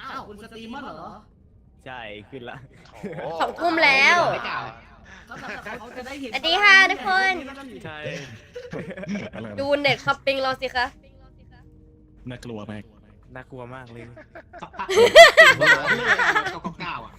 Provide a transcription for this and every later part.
อ้าวคุณสตรีมเมอร์เหรอใช่ขึ้นละ สองทุ่มแล้ว ไม่กล่าวก็แต่เขาจะได้เห็นสวัสดีค่ะทุกคน ใช่อะไรนะดูเน็ตคัพปิ้งเราสิคะ น่ากลัวมากน่ากลัวมากเลยสักพักเก้าเก้าเก้าอะ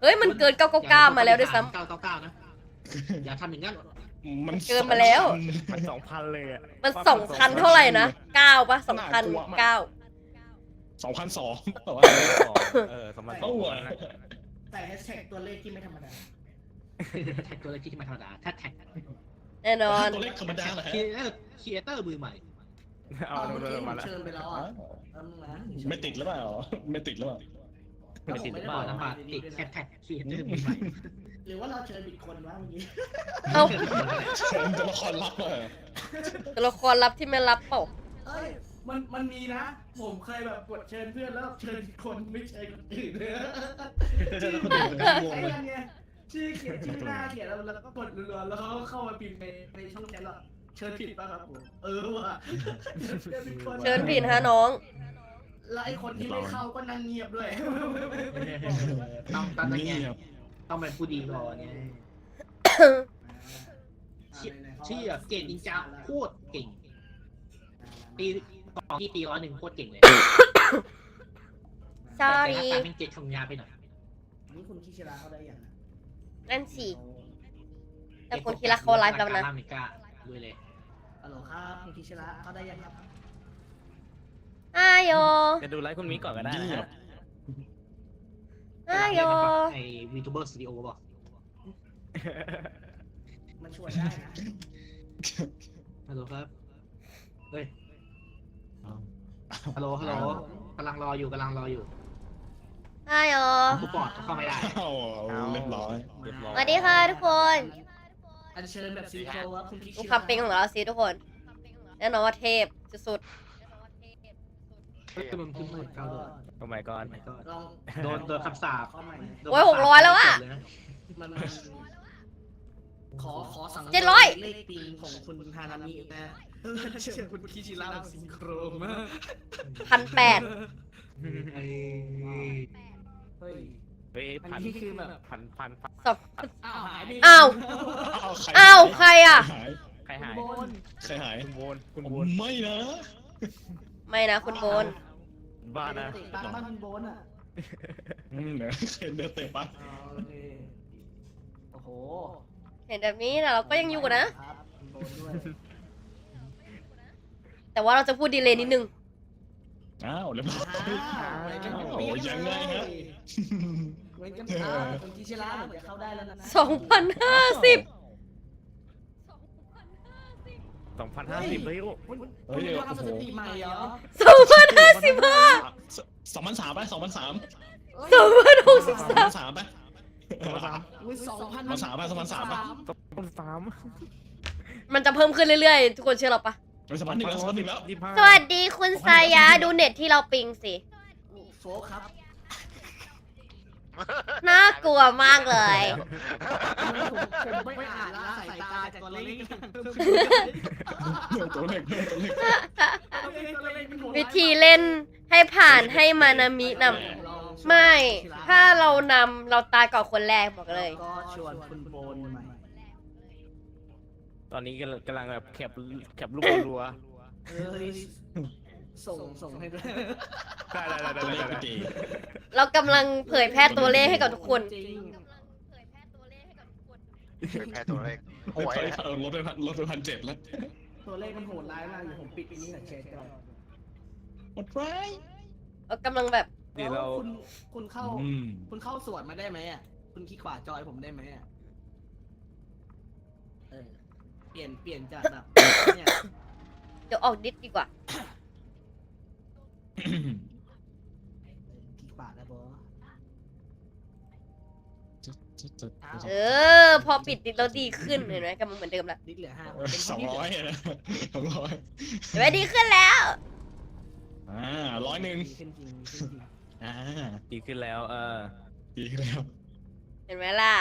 เฮ้ย มันเกิน 999 มาแล้วด้วยซ้ เก้าเก้าเก้านะอย่าทำอย่างนั้นมันเกินมาแล้วมันสองพันเลยอะำมัน 2,000 เท่าไหร่นะ 9ปะ2,000 9 สองพันสองเออสองพันสเอ้าองหัวนะแต่แฮชแท็กตัวเลขที่ไม่ธรรมดาแท็กตัวเลขที่ไมาธรรมดาแท็กแท็กแน่นอนตัวเลขธรรมดาเหรอฮะครีเอเตอร์ครีเอเตอร์มือใหม่เอาโดนเมื่อกี้มาผมแล้วเชิญไปแล้วอะเอานะไม่ติดหรือเปล่าไม่ติดหรือเปล่าไม่ติดหรือเปล่าน้ำบาติดแท็กแท็กครีเอเตอร์มือใหม่หรือว่าเราเชิญผิดคนวะเมื่อกี้เอ้าเชิญตัวละครลับมาตัวละครลับที่ไม่รับเปล่าเอ้ย มันมันมีนะ ผมเคยแบบกดเชิญเพื่อนแล้วเชิญผิดคนไม่เชิญคนอื่นเลยชื่อไอ้นั่นไงชื่อเขียนชื่อหน้าเขียนแล้วแล้วก็กดรัวๆแล้วเขาก็เข้ามาพิมพ์ในในช่องแชทหรอเชิญผิดป่ะครับผมเออว่ะเชิญผิดคนเชิญผิดฮะน้องแล้วไอ้คนที่ไม่เข้าก็นั่งเงียบด้วยต้องต้องนี่ไงครับต้องเป็นผู้ดีก่อนเนี่ยชื่อเก่งจริงจังโคตรเก่งปี ก่อนที่ปีร้อยหนึ่งโคตรเก่งเลย sorry แต่เป็นเจ็ดทำงานไปหน่อยนี่คุณคิชิระเขาได้ยังนั่นสิแต่คนคิดละเขาไลฟ์แล้วนะอเมริกาด้วยเลยฮัลโหลครับคุณคิชิระเขาได้ยังครับอาโยจะดูไลฟ์คุณมิกก่อนก็ได้นะฮะอาโยไอวีทูเบอร์สตูดิโอบอกมันชวนได้นะฮัลโหลครับเฮ้ย ฮัลโหลฮัลโหลกำลังรออยู่กำลังรออยู่อาโยผู้ปอดเข้าไม่ได้อ้าวเรียบร้อยเรียบร้อยสวัสดีค่ะทุกคนอันเชิญแบบซีโครว่าคุณคิชิดูระคัพปิ้งของเราสิทุกคนแน่นอนว่าเทพสุดเฮ้ยมันขึ้นมาเก้าเลยโอ้ my god ลองโดนโดนคำสาปเข้าใหม่โอ้ย600แล้วอะมันขอขอสั่งเจ็ดร้อยเลขปีของคุณฮานามินะ เชิญคุณคิชิระแบบซิงโครมากๆพันแปดไอ้เฮ้ยเฮ้ยอันพันนี้คือแบบพันพันพันสองอ้าวหายไปอ้าวอ้าวใครอ้าว ใครอะ หายใครหายบนใครหายคุณโวนคุณผโวมนไม่นะไม่นะคุณโบน บ้านะเตะบ้านบ้านคุณโบนอะอืมเดี๋ยวเห็นเดินเตะปั๊บอ๋อโอเคโอ้โหเห็นแบบนี้แต่เราก็ยังอยู่นะครับคุณโบนด้วย แต่ว่าเราจะพูดดีเลยนิดนึง อ้าวเรียบร้อยอ้าวเหมือนกันโอ้ยยังไงฮะ เหมือนกันอ้าวคุณคิชิระเหมือนจะเข้าได้แล้วนะสองพันห้าสิบสองพันห้าสิบเลยโอ้คุณเฮ้คุณยเรียกว่าโอ้โหสถิติใหม่เหรอสองพันห้าสิบห้าสองพันสามไปสองพันสามสองพันหกสิบสองสาพัมนสามไปสองพันสามอุ้ยสองพันสามพันสามพันสามป่ะสองพันสามมันจะเพิ่มขึ้นเรื่อยๆ ทุกคนเชื่อเราปะ ไปสองพันหนึ่งแล้วสองพันหนึ่งแล้ว ยี่สิบห้าสวัสดีคุณสายาดูเน็ตที่เราปิงสิโฟกครับ น่ากลัวมากเลย ผมผมไม่อ่านละสายตาจากตัวเลขตัวเล็กตัวเล็กวิธีเล่นให้ผ่านให้มานามินำไม่ ถ้าเรานำเราตายก่อนคนแรกบอกเลย ก็ชวนคุณโบนใหม่ ตอนนี้กำลังกำลังแบบแคปแคปรูปรัวเอ้ยส่งส่งให้ด้วยได้ได้ได้ตัวได้เล็กได้ดีเรากำลังเผยแพร่ตัวเลขให้กับทุกคน จริงเผยแพร่ตัวเลขโอ้ยลดไปพันลดไปพันเจ็ดแล้วตัวเลขมันโหดร้ายมากอยู่ผมปิดอันนี้กับเชฟก่อนหมดไรเรากำลังแบบนี่เราคุณคุณเข้า อืม คุณเข้าสวนมาได้ไหมอะ คุณคลิกขวาจอยผมได้ไหมอะ เออ เปลี่ยนเปลี่ยนจากแบบเนี่ยเดี๋ยวออกดิสดีกว่าคลิกขวาแล้วบอเออ พอปิดดิสแล้วดีขึ้นเห็นไหมกำลังเหมือนเดิมแล้วดิสเหลือห้าสองร้อยนะสองร้อยเห็นไหมดีขึ้นแล้ว อ่าร้อยหนึ่งดีขึ้นจริงดีขึ้นจริงอ่าดีขึ้นแล้ว เออ ดีแล้ว เห็นไหมล่ะ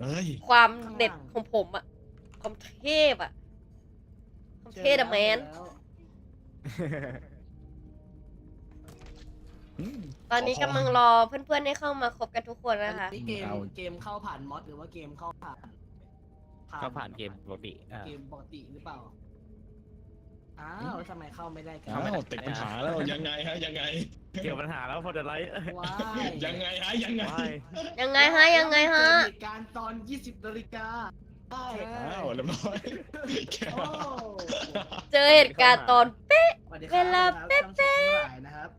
เฮ้ย ความเด็ดของผมอะ ความเทพอะความเทพอะแมนแล้วอืมตอนนี้กำลังรอเพื่อนๆให้เข้ามาครบกันทุกคนนะคะ นี่เกมเอาเกมเข้าผ่านมอดหรือว่าเกมเข้าผ่านก็ผ่านเกมปกติอ่า เกมปกติหรือเปล่า อ้าวแล้วทำไมเข้าไม่ได้กันอ้าวติดปัญหาแล้ว ยังไงฮะ ยังไง เกี่ยวปัญหาแล้วพอจะไลฟ์ว้ายยังไงฮะ ยังไงว้ายยังไงฮะ ยังไงฮะ เกิดเหตุการณ์ตอน 20นาฬิกาใช่ อ้าวเรียบร้อยแค่โอ้เจอเหตุการณ์ตอนเป๊ะ สวัสดีครับเวลาเป๊ะทั้งหลายนะครับ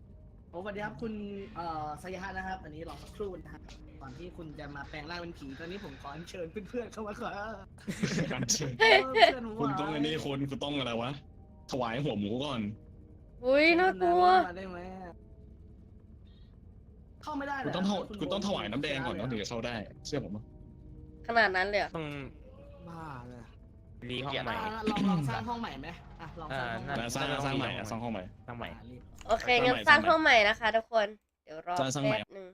โอ้สวัสดีครับคุณเอ่อสยามนะครับ อันนี้รอสักครู่นะครับก่อนที่คุณจะมาแปลงร่างเป็นผีตอนนี้ผมขอเชิญเพื่อนๆเข้ามาก่อนการเชิญเออเพื่อนผมคุณว่าต้องอันนี้คุณคุณต้องอะไรวะ ถวายหัวหมูก่อน อุ้ยน่ากลัว มาได้ไหมเข้าไม่ได้คุณเหรต้องถวณคุณต้องถวายน้ำแดงก่อนเนาะถึงจะเข้าได้ เชื่อผมขนาดนั้นเลยเหรอต้อง บ้าเลยรีห้องใหม่ อะลองลองสร้างห้องใหม่ไหมอะลองสร้างห้องใหม่อ่า สร้างสร้างใหม่อะสร้างห้องใหม่ ตั้งใหม่ อะรีบ โอเคงั้นสร้างห้องใหม่นะคะทุกคน เดี๋ยวรอสร้างสร้างใหม่ แป๊บหนึ่ง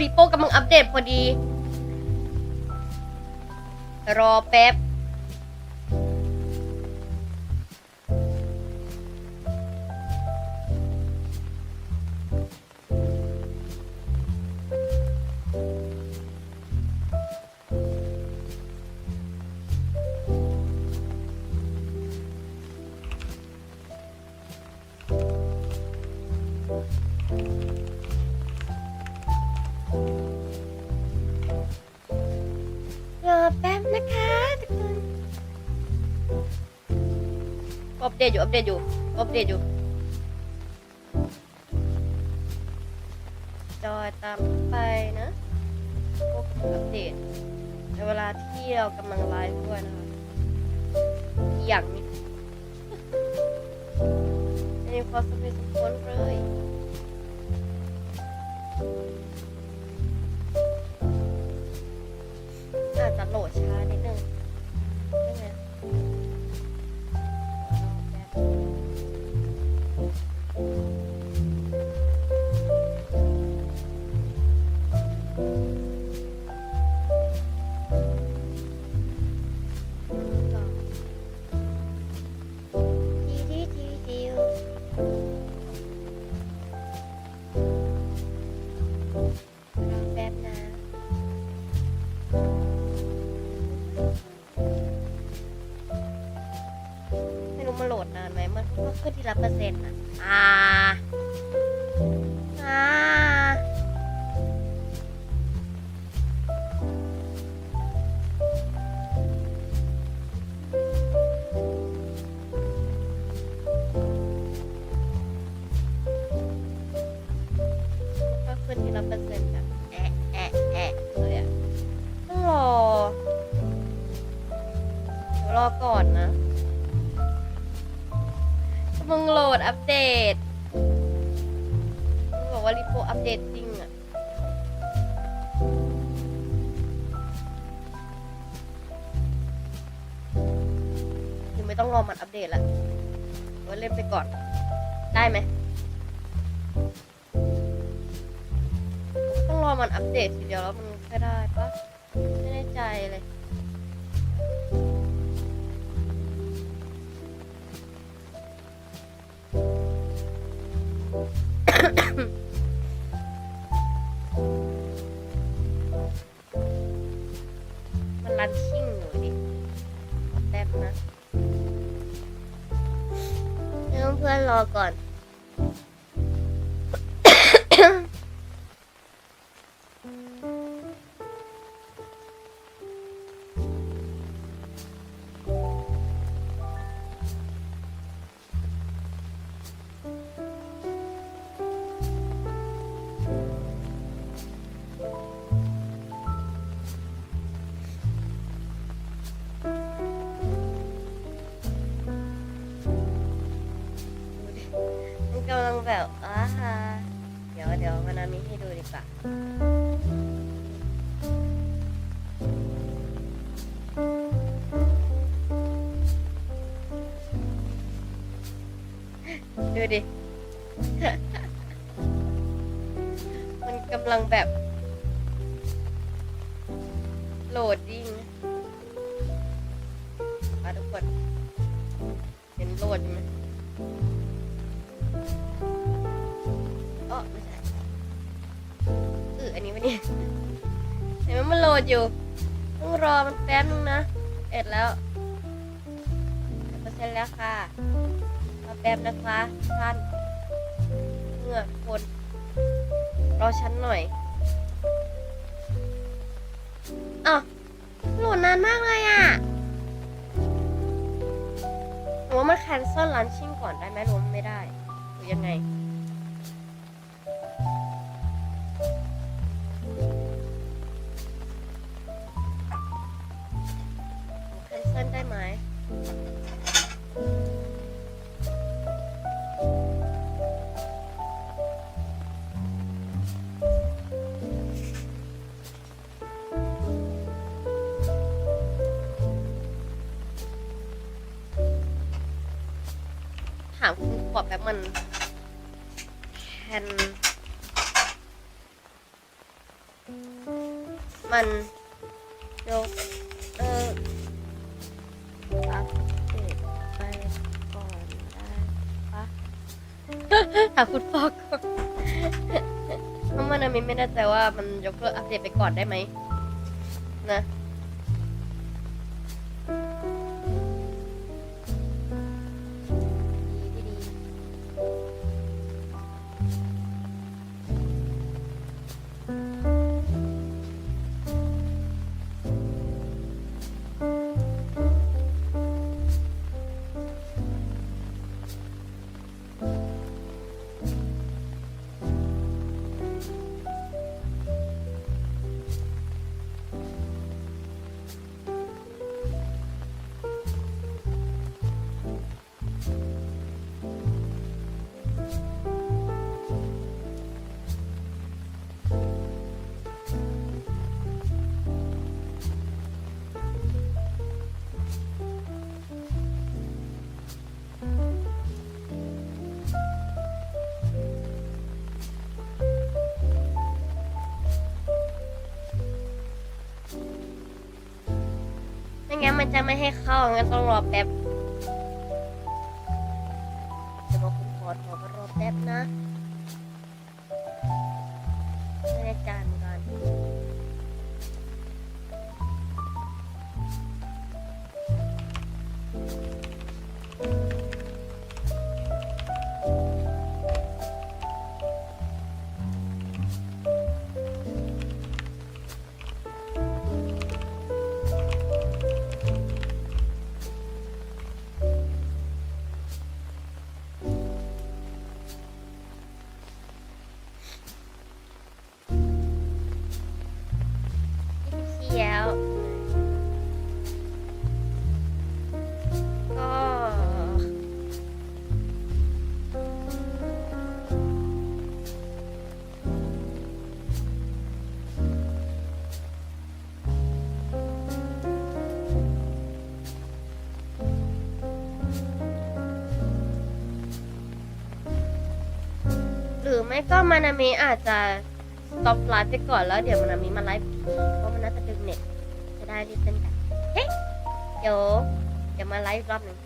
อรีโป้กำลังอัปเดตพอดี รอแป๊บ เดตอยู่อัปเดตอยู่อัปเดตอยู่จอยตามไปนะพวกอัปเดตในเวลาที่เรากำลังไลฟ์ด้วยนะคะอย่างนี้ไม่มีความสมเหตุสมผลเลยอาจจะโหลดช้านิดนึง ก็ทีละเปอร์เซ็นต์อะ ต้องรอมันอัปเดตละว่าเล่นไปก่อน ได้ไหม ต้องรอมันอัปเดตทีเดียวแล้วมันค่อยได้ปะไม่แน่ใจเลยมันรันชิ่งอยู่ดิแป๊บนะ เดี๋ยวเพื่อนรอก่อน ดูดิ มันกำลังแบบ โหลดดิ้งมาทุกคน เห็นโหลดไหม เนี่ยเห็นไหมมันโหลดอยู่ ต้องรอมันแป๊บนึงนะเอ็ดแล้วเปอร์เซ็นต์แล้วค่ะรอแป๊บนะคะท่านเมื่อคนรอฉันหน่อยอ้าวโหลดนานมากเลยอะหรือว่ามันแคนเซิลลันชิ่งก่อนได้ไหมหรือว่ามันไม่ได้หรือยังไง ขอบแบบมันแคนมันยกเลิกอัปเดตไปก่อนได้ปะถามคุณพ่อก่อนเพราะมันมีไม่แน่ใจว่ามันยกเลิกอัปเดตไปก่อนได้ไหมนะ งั้นมันจะไม่ให้เข้า งั้นต้องรอแป๊บจะบอกคุณขอขอรอแป๊บนะ ไม่ก็มานามิอาจจะ stop ไลฟ์ไปก่อนแล้วเดี๋ยวมานามิมาไลฟ์อีกทีเพราะมันน่าจะดึงเน็ตจะได้รีบเต้นกันเฮ้ยเดี๋ยวเดี๋ยวมาไลฟ์รอบหนึ่ง